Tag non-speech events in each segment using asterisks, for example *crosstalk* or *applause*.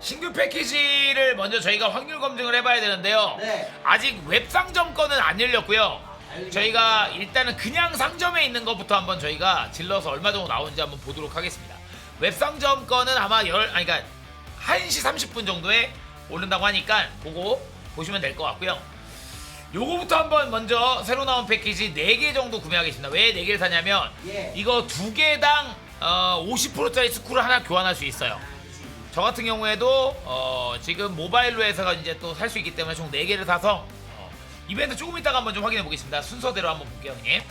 신규 패키지를 먼저 저희가 확률 검증을 해봐야 되는데요. 네. 아직 웹 상점 거는 안 열렸고요. 알겠습니다. 저희가 일단은 그냥 상점에 있는 것부터 한번 저희가 질러서 얼마 정도 나오는지 한번 보도록 하겠습니다. 웹 상점 거는 아마 열 아니 그러니까 1시 30분 정도에 오른다고 하니까 보고 보시면 될 것 같고요. 요거부터 한번 먼저 새로 나온 패키지 4개 정도 구매하겠습니다. 왜 4개를 사냐면 예. 이거 두 개당 어, 50%짜리 스쿨을 하나 교환할 수 있어요. 저 같은 경우에도 어, 지금 모바일로 해서 이제 또 살 수 있기 때문에 총 4개를 사서 어, 이벤트 조금 이따가 한번 좀 확인해 보겠습니다. 순서대로 한번 볼게요, 형님.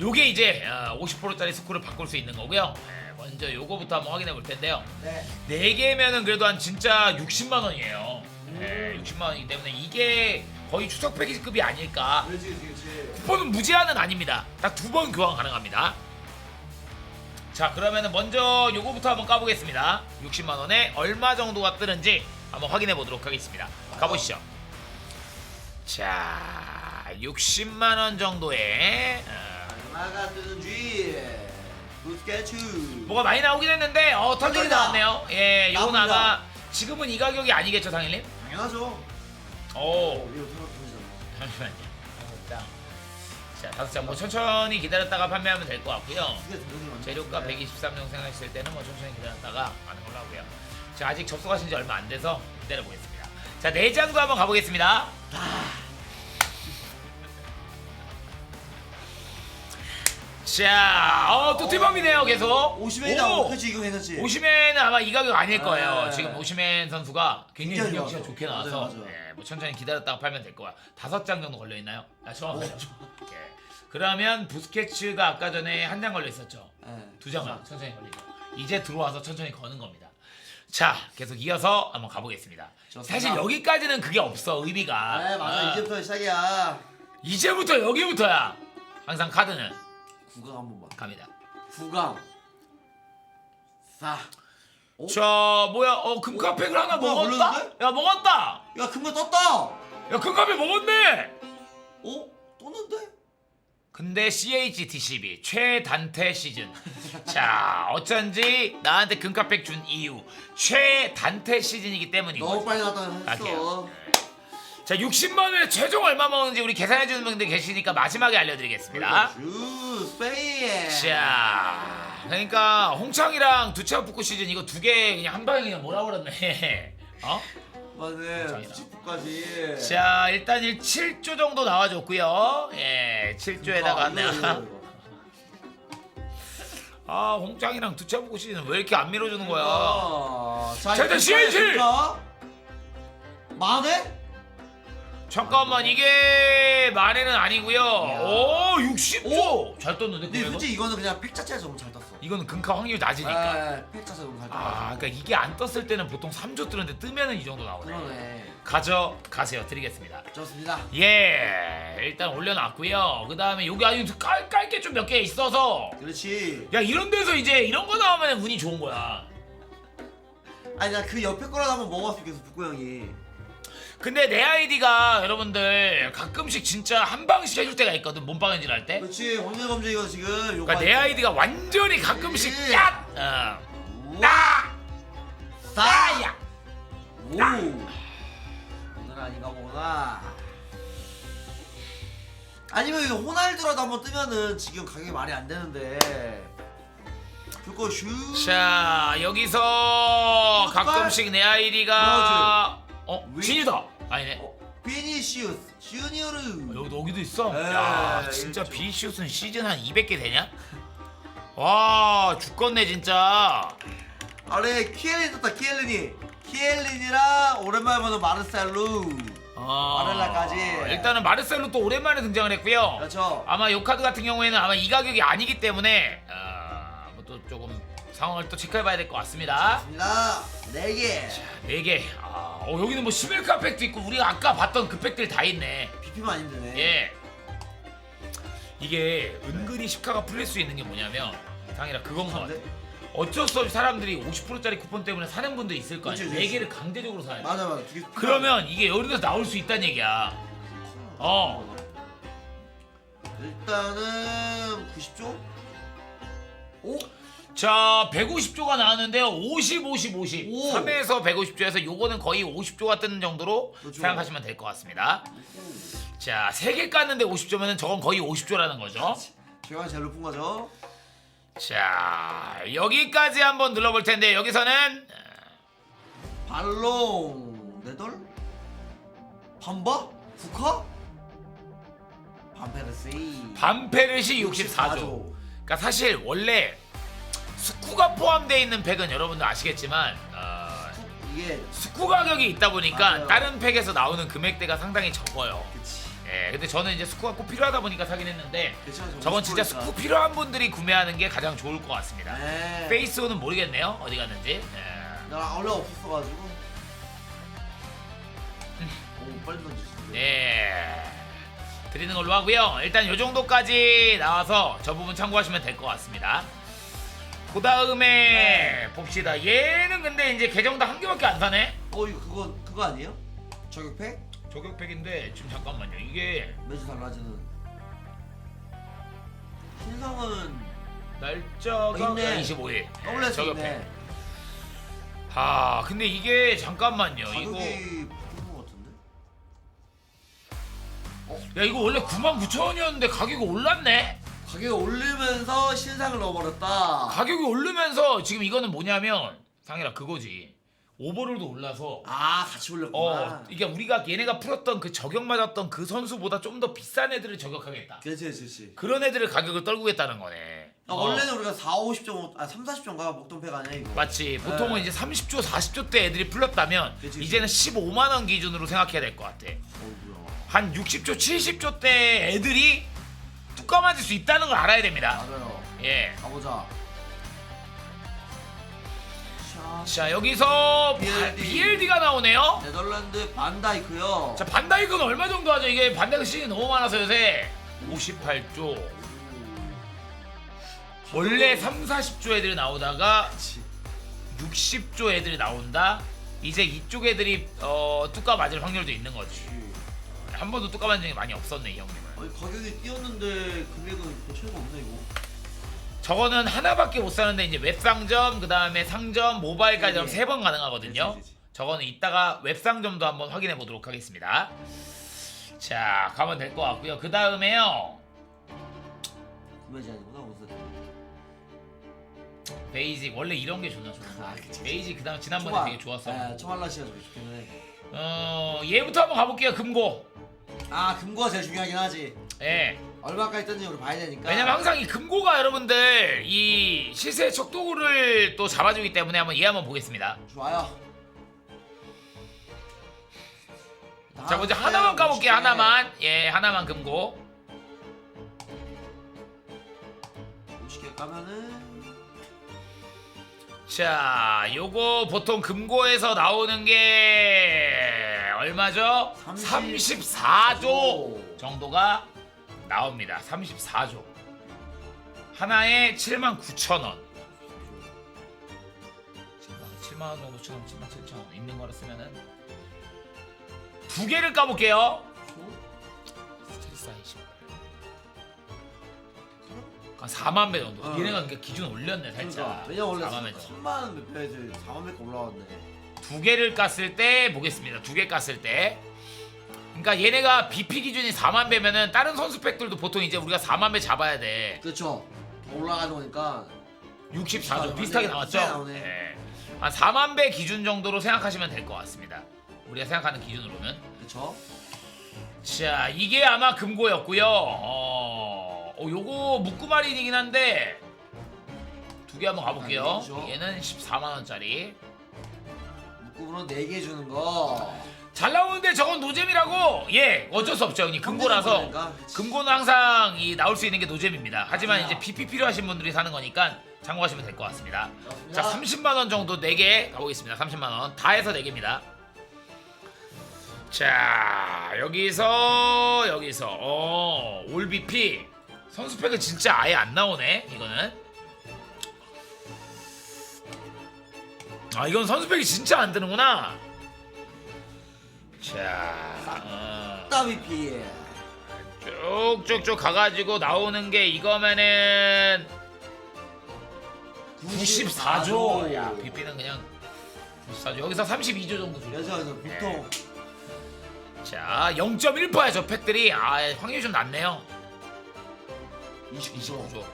요게 이제 어, 50%짜리 스쿨을 바꿀 수 있는 거고요. 네, 먼저 요거부터 한번 확인해 볼 텐데요. 네. 4개면은 그래도 한 진짜 60만 원이에요. 네, 60만 원이기 때문에 이게 거의 추석 패키지급이 아닐까. 그렇지 그렇지 그렇지. 쿠폰은 무제한은 아닙니다. 딱 두 번 교환 가능합니다. 자 그러면은 먼저 요거부터 한번 까보겠습니다. 60만 원에 얼마 정도가 뜨는지 한번 확인해 보도록 하겠습니다. 가보시죠. 자 60만 원 정도에 어, 얼마가 뜨는지 부스케츠. 뭐가 많이 나오긴 했는데 어 털털이. 나왔네요. 예, 요건 나옵니다. 아마 지금은 이 가격이 아니겠죠, 상일님? 당연하죠. 오. 어, 이거 장. 자, *laughs* 다섯 장. 뭐 천천히 기다렸다가 판매하면 될 것 같고요. 재료가 돼. 123정 생각했을 때는 뭐 천천히 기다렸다가 하는 걸로 하고요. 자, 아직 접속하신 지 얼마 안 돼서 기다려 보겠습니다. 자, 네 장도 한번 가보겠습니다. 자, 어, 또 티범이네요, 계속. 오시면이다. 오! 그렇지 이거 괜찮지. 오시맨은 아마 이 가격 아닐 거예요. 네. 지금 오시맨 선수가 굉장히 굉장히 능력치가 좋아서. 좋게 나와서 맞아요, 맞아요. 예, 뭐 천천히 기다렸다가 팔면 될 거야. 다섯 장 정도 걸려 있나요? 아, 정확하죠. 오. 예. 그러면 부스케츠가 아까 전에 한 장 걸려 있었죠. 네. 두 장만 천천히 걸리죠. 이제 들어와서 천천히 거는 겁니다. 자, 계속 이어서 한번 가보겠습니다. 좋습니다. 사실 여기까지는 그게 없어 의미가. 네 맞아 아, 이제부터 시작이야. 이제부터 여기부터야. 항상 카드는 구강 한 번만. 갑니다. 구강. 사. 어? 자, 뭐야? 어, 금카팩을 하나 뭐야, 먹었다? 걸렸는데? 야, 먹었다. 야 금강 떴다. 야, 금카팩 먹었네. 어? 떴는데? 근데 CHTCB 최단태 시즌 자 어쩐지 나한테 금카팩 준 이유 최단태 시즌이기 때문이고 너무 빨리 나왔다 갈게요. 했어. 자 60만원에 최종 얼마 먹는지 우리 계산해주는 분들 계시니까 마지막에 알려드리겠습니다 주 스페인. 자 그러니까 홍창이랑 두차푸쿠 시즌 이거 두 개 그냥 한 방에 그냥 몰아버렸네 *laughs* 어? 정이다. 집까지. 자 일단 1 7조 정도 나와줬고요 예 7조에다가 내가 *laughs* 아 홍창이랑 두차푸쿠 시즌 왜 이렇게 안 밀어주는 거야 아, 자, 자, 일단 CH! 만에? 잠깐만 이게 만에는 아니고요 오 60조 잘 떴는데 근데 금액은? 솔직히 이거는 그냥 팩 자체에서 너무 잘 떴어. 이거는 금카 확률이 낮으니까 아, 팩 자체가 너무 잘 떴어. 아 그러니까 이게 안 떴을 때는 보통 3조 뜨는데 뜨면은 이 정도 나오네 그러네. 가져 가세요 드리겠습니다 좋습니다. 예 일단 올려놨고요 그 다음에 여기 아주 깔, 깔게 좀 몇 개 있어서 그렇지. 야 이런 데서 이제 이런 거 나오면 운이 좋은 거야 아니 나 그 옆에 거라도 한번 먹어봤으면 좋겠어 북구 형이. 근데 내 아이디가 여러분들 가끔씩 진짜 한 방씩 해줄 때가 있거든 몸빵연질 할 때 그렇지 확률 검증 이거 지금. 그러니까 내 아이디가 완전히 가끔씩 음. 야! 어. 나! 나야! 오. 오늘 아닌가 보구나. 아니면 이거 호날두라도 한번 뜨면은 지금 가격이 말이 안 되는데. 그거 슈. 자 여기서 가끔씩 내 아이디가 어? 위- 진이다! 아니네 어, 비니시우스 주니어르. 여기도 여기도 있어? 네, 야 진짜 좀- 비시우스는 시즌 한 200개 되냐? *laughs* 와 죽겠네 진짜 아래 키엘린 떴다 키엘린이. 키엘린이랑 오랜만에 보는 마르셀루. 어, 마를라까지. 일단은 마르셀로 또 오랜만에 등장을 했고요 그렇죠. 아마 이 카드 같은 경우에는 아마 이 가격이 아니기 때문에 아, 뭐또 조금 상황을 또 체크해봐야 될 것 같습니다. 네 개. 네 개. 아, 어, 여기는 뭐 11카 팩도 있고 우리가 아까 봤던 그 팩들 다 있네. BP만 되네. 예. 이게 은근히 10카가 풀릴 수 있는 게 뭐냐면 상이라 그건 거 같아. 근데? 어쩔 수 없이 사람들이 50%짜리 쿠폰 때문에 사는 분도 있을 거 아니야. 그치, 네 그치. 개를 강제적으로 사야 돼. 맞아 맞아. 두 개. 그러면 이게 여기서 나올 수 있다는 얘기야. 어. 일단은 90조? 오? 자 150조가 나왔는데요. 50 50 50 오. 3에서 150조에서 요거는 거의 50조가 뜨는 정도로 그렇죠. 생각하시면 될 것 같습니다. 자 3개 깠는데 50조면은 저건 거의 50조라는 거죠. 제가 제일 높은 거죠. 자 여기까지 한번 눌러볼 텐데 여기서는 발롱. 네덜 반바? 국화? 반페르세이 반페르시 64조. 그러니까 사실 원래 스쿠가 포함되어 있는 팩은 여러분들 아시겠지만 어, 이게 스쿠 가격이 있다 보니까 맞아요. 다른 팩에서 나오는 금액대가 상당히 적어요 그치 예, 근데 저는 이제 스쿠가 꼭 필요하다 보니까 사긴 했는데 그쵸, 저건 진짜 스쿠니까. 스쿠 필요한 분들이 구매하는 게 가장 좋을 것 같습니다. 네 페이스오는 모르겠네요. 어디 갔는지. 예. 나 원래 없었어가지고 오 빨리 던지시네 네. 드리는 걸로 하고요. 일단 요 정도까지 나와서 저 부분 참고하시면 될 것 같습니다. 그 다음에 봅시다. 얘는 근데 이제 계정당 한 개밖에 안 사네. 어 이거 그거 그거 아니에요? 저격팩? 저격팩인데 지금 잠깐만요. 이게 매주 달라지는 신상은 날짜가 있네. 25일. 더블레스 저격팩. 있네 아, 근데 이게 잠깐만요. 이거 가격이 것 같은데? 야 이거 원래 99,000원이었는데 가격이 올랐네. 가격이 오르면서 신상을 넣어버렸다 가격이 오르면서 지금 이거는 뭐냐면 상이라 그거지. 오버롤도 올라서 아 같이 올렸구나 어 이게 우리가 얘네가 풀었던 그 저격 맞았던 그 선수보다 좀 더 비싼 애들을 저격하겠다. 그치 그치 그런 애들을 가격을 떨구겠다는 거네. 아, 어. 원래는 우리가 4, 50정, 아 3, 40정가 먹던 팩 아니야 이거 맞지. 보통은 네. 이제 30조, 40조 대 애들이 풀렸다면 그치, 그치. 이제는 15만 원 기준으로 생각해야 될 것 같아. 어 뭐야 한 60조, 70조 대 애들이 뚜까 맞을 수 있다는 걸 알아야 됩니다. 맞아요 예. 가보자 샤 자 여기서 BLD. BLD가 나오네요. 네덜란드 반다이크요 자 반다이크는 얼마 정도 하죠? 이게 반다이크 시즌이 너무 많아서 요새 58조. 원래 3, 40조 애들이 나오다가 그치 60조 애들이 나온다. 이제 이쪽 애들이 어, 뚜까 맞을 확률도 있는 거지. 한 번도 뚜까 맞은 적이 많이 없었네 이 형님은. 아니 가격이 뛰었는데 금액은 별 차이가 없네 이거 저거는 하나밖에 못 사는데 이제 웹상점 그 다음에 상점 모바일까지 하면 네. 세 번 가능하거든요. 그치, 그치. 저거는 이따가 웹상점도 한번 확인해 보도록 하겠습니다. 자 가면 될 것 같고요. 그 다음에요 구매 제한이구나 옷은 베이직 원래 이런 게 존나 좋아. 아, 그치, 그치. 베이직 그 다음 지난번에 되게 좋았어. 네, 초말라시가 되게 좋긴 해. 어 얘부터 한번 가볼게요. 금고. 아 금고가 제일 중요하긴 하지. 예. 얼마까지 떴는지 우리 봐야 되니까. 왜냐면 항상 이 금고가 여러분들 이 시세 척도를 또 잡아주기 때문에 한번 얘 한번 보겠습니다. 좋아요. 자 먼저 하나만 까볼게요. 하나만. 예 하나만 금고. 50개 까면은 자, 요거 보통 금고에서 나오는 게 얼마죠? 30 34조 정도가 나옵니다. 34조. 하나에 79,000원. 7만 원 정도 처럼 7만 7천 원 있는 거를 쓰면은 두 개를 까볼게요. 스트레스 28. 한 4만 배 정도. 어. 얘네가 그러니까 기준 올렸네 살짝. 그러니까 왜냐 원래 4만 배 정도. 3만 몇 배에서 4만 몇개 올라왔네. 두 개를 깠을 때 보겠습니다. 두 개 깠을 때. 그러니까 얘네가 BP 기준이 4만 배면은 다른 선수 팩들도 보통 이제 우리가 4만 배 잡아야 돼. 그렇죠. 더 올라가는 거니까 64조 비슷하게 나왔죠? 비슷하게 나오네. 예. 한 4만 배 기준 정도로 생각하시면 될 것 같습니다. 우리가 생각하는 기준으로는. 그렇죠. 자, 이게 아마 금고였고요. 어, 어 요거 묶구마린이긴 한데 두 개 한번 가볼게요. 아. 얘는 14만 원짜리. 묶음으로 4개 주는 거. 잘 나오는데 저건 노잼이라고. 예, 어쩔 수 없죠. 형님 금고라서. 그치. 금고는 항상 이 나올 수 있는 게 노잼입니다. 하지만. 이제 BP 필요하신 분들이 사는 거니까 참고하시면 될 것 같습니다. 자, 그렇습니다. 30만 원 정도 4개 가보겠습니다. 30만 원. 다 해서 4개입니다. 자, 여기서 여기서 어, 올 BP 선수팩은 진짜 아예 안 나오네. 이거는. 아, 이건 선수팩이 진짜 안 뜨는구나. 자, 어. WP. 쭉쭉쭉 가가지고 나오는 게 이거면은 94조. 야, BP는 그냥 94조. 여기서 32조 정도 줄 그래서 그래서 보통 자, 0.1%야 저 팩들이. 아, 확률이 좀 낮네요. 29조. 29조.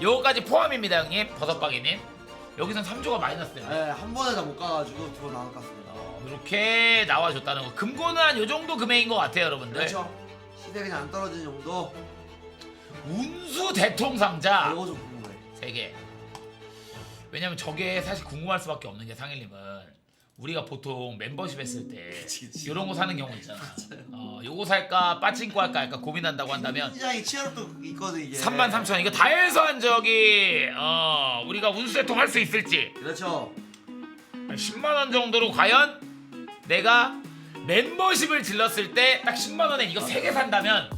요거까지 포함입니다, 형님. 버섯박이님. 여기선 3조가 마이너스 됩니다. 네, 한 번에 다 못 가가지고 두 번 나눠 갔습니다. 어, 이렇게 나와줬다는 거. 금고는 한 요 정도 금액인 것 같아요, 여러분들. 그렇죠. 시대 그냥 안 떨어지는 정도. 운수 대통 상자 이거 좀 궁금해. 3개. 왜냐면 저게 사실 궁금할 수밖에 없는 게 상일님은 우리가 보통 멤버십 했을 때 그치, 그치. 이런 거 사는 경우 있잖아. 어, 요거 살까 빠친코 할까 할까 고민한다고 한다면 시장이 치열도 있거든 이게. 3만 3천 원. 이거 다 해서 한 저기 어, 우리가 운수 대통 할 수 있을지 그렇죠. 10만 원 정도로 과연 내가 멤버십을 질렀을 때 딱 10만 원에 이거 3개 산다면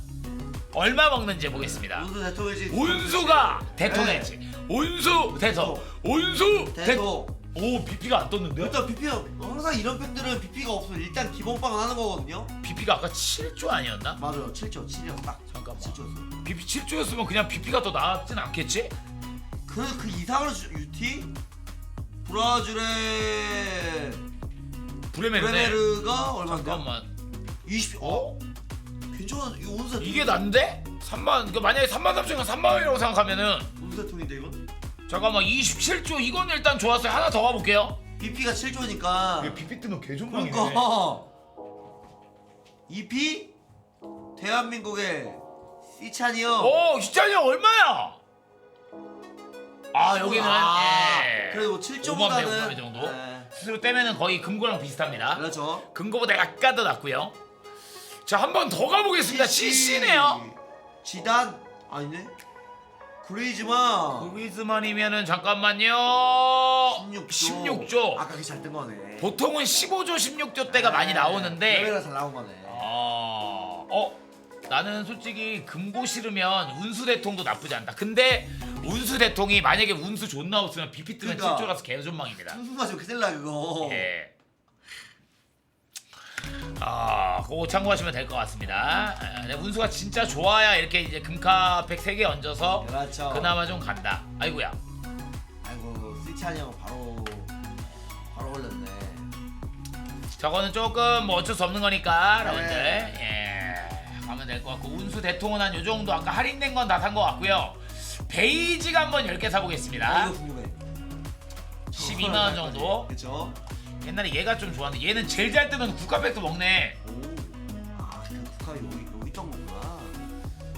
얼마 먹는지 보겠습니다. 운수 대통령이지. 운수가 대통했지. 운수 대통. 운수 대통. 대통. 오 BP가 안 떴는데? 일단 BP가 항상 이런 팩들은 BP가 없으면 일단 기본빵은 하는 거거든요. BP가 아까 7조 아니었나? 맞아요. 7조, 7조 딱. 잠깐만. 7조였어. BP 7조였으면 그냥 BP가 더 나았진 않겠지? 그, 그 이상으로 주- 유티? 브라질의 브레메르네. 브레메르가 얼마인데? 잠깐만. 20. 어? 괜찮아. 이거 운수 이게 난데? 3만 그 만약에 3만 3천이면 3만 원이라고 생각하면은 운수 대통인데 이건? 잠깐만 27조 이건 일단 좋았어요. 하나 더 가볼게요. BP가 7조니까. BP 뜨면 개 그러니까 EP 대한민국의 시찬이요. 오 희찬이 형 얼마야? 아 여기는 예. 그래도 뭐 5만 배, 7조보다는 5만 배 정도? 네. 스스로 떼면은 거의 금고랑 비슷합니다. 그렇죠. 금고보다 약간 더 낮고요. 자 한 번 더 가보겠습니다. CC네요. 지단 아니네. 그리즈만 그리즈만이면은 잠깐만요. 16조. 16조. 아까 그게 잘 뜬 거네. 보통은 15조, 16조 때가 많이 나오는데 레벨가 잘 나온 거네. 어, 어 나는 솔직히 금고 싫으면 운수 대통도 나쁘지 않다. 근데 운수 대통이 만약에 운수 존나 없으면 비피 뜨면 그러니까. 7조라서 개존망입니다. 순수하지 큰일 나 그거. 예. 아, 그거 참고하시면 될 것 같습니다. 아, 근데 운수가 진짜 좋아야 이렇게 이제 금카팩 3개 얹어서 그렇죠. 그나마 좀 간다. 아이고야. 아이고 시찬이 형 바로 바로 올렸네. 저거는 조금 뭐 어쩔 수 없는 거니까 네. 여러분들 예 가면 될 것 같고 운수 대통은 한 요 정도 아까 할인된 건 다 산 것 같고요 베이지가 한번 10개 아, 사보겠습니다 이거 궁금해. 12만 원 정도 그렇죠. 옛날에 얘가 좀 좋았는데 얘는 제일 잘 뜨면 국카팩도 먹네 오. 아, 그 국합이 여기 여기 있던 거구나.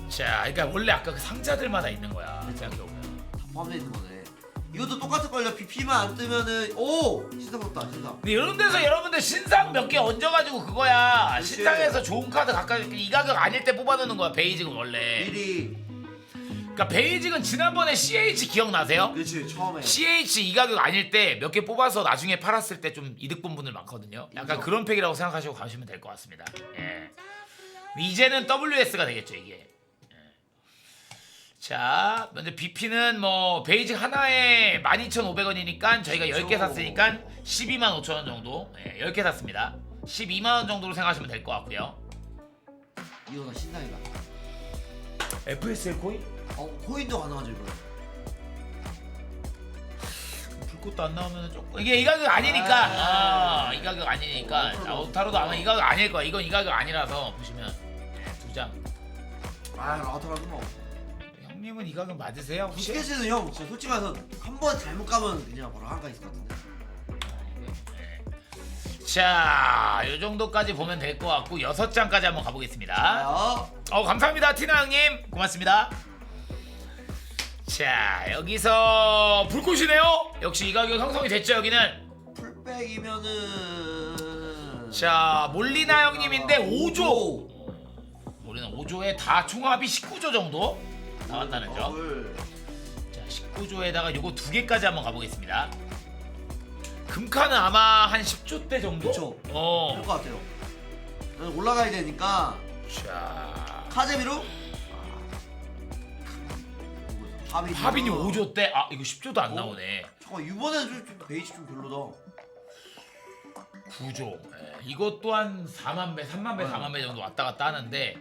자 그러니까 원래 아까 그 상자들마다 있는 거야 생각해보면 다 포함되어 있는 거네. 이것도 똑같을 걸요. BP만 안 뜨면은 오 신상 없다 신상. 근데 이런 데서 여러분들 신상 몇 개 얹어가지고 그거야 그렇지. 신상에서 좋은 카드 가까이 이 가격 아닐 때 뽑아놓는 거야 베이직은 원래 미리 그러니까 베이직은 지난번에 CH 기억나세요? 그렇지 처음에. CH 이 가격 아닐 때 몇 개 뽑아서 나중에 팔았을 때 좀 이득 본 분들 많거든요. 약간. 그런 팩이라고 생각하시고 가시면 될 것 같습니다. 예. 이제는 WS가 되겠죠 이게. 예. 자, 먼저 BP는 뭐 베이직 하나에 12,500원이니까 저희가 10개 그렇죠. 샀으니까 12만 5천 원 정도. 예, 10개 샀습니다. 12만 원 정도로 생각하시면 될 것 같고요. 이거 다 신상이다. FSL 코인? 어 코인도 가능하죠 이거. 불꽃도 안 나오면 조금 이게 이 가격 아니니까 아, 아, 이 가격 아니니까 오타로도 자, 오타로도 아마 이 가격 아닐 거야 이건 이 가격 아니라서 보시면 두장 아 라우터라도 뭐. 형님은 이 가격 맞으세요 혹시? 부스케츠는 형 진짜 솔직히 말해서 한 번 잘못 가면 그냥 바로 한가 있을 것 같은데. 자, 요 정도까지 보면 될 것 같고 여섯 장까지 한번 가보겠습니다. 자요. 어, 감사합니다, 티나 형님. 고맙습니다. 자, 여기서 불꽃이네요. 역시 이 가격 형성이 됐죠, 여기는. 풀백이면은. 자, 몰리나 형님인데 5조. 우리는 5조에 다 총합이 19조 정도 나왔다는 점. 더블. 자, 19조에다가 요거 두 개까지 한번 가보겠습니다. 금카는 아마 한 10조 대 정도? 그쵸. 어. 될것 같아요. 저는 올라가야 되니까 자, 카제미로. 아, 하빈이. 하빈이 5조 때, 아 이거 10조도 안 나오네. 잠깐 이번에는 좀, 좀 베이지 좀 별로다. 9조. 예, 이것 또한 4만 배, 3만 배, 네. 4만 배 정도 왔다 갔다 하는데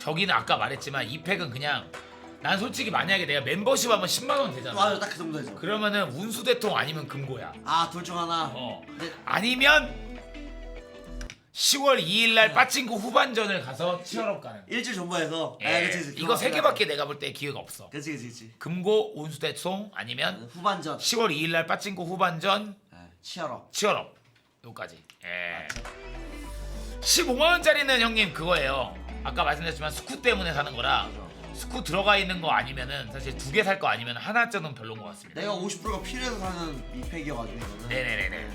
저기는 아까 말했지만 이 팩은 그냥 난 솔직히 만약에 내가 멤버십 하면 10만 원 되잖아. 맞아 딱 그 정도 되죠. 그러면은 운수 대통 아니면 금고야. 아 둘 중 하나. 어. 네. 아니면 10월 2일 날 빠친코 후반전을 가서 치열업 가는. 일주일 전부해서. 예. 아, 그치, 그치. 이거 세 개밖에 내가 볼 때 기회가 없어. 그치 그치 그치. 금고 운수 대통 아니면 후반전. 10월 2일 날 빠친코 후반전 예, 치열업. 치열업 요까지. 예. 15만 원짜리는 형님 그거예요. 아까 말씀드렸지만 스쿠 때문에 사는 거라 스쿠 들어가 있는 거 아니면은 사실 두 개 살 거 아니면 하나쯤은 별로인 것 같습니다. 내가 50%가 필요해서 사는 이 팩이어가지고 이거는. 네네네네. 예.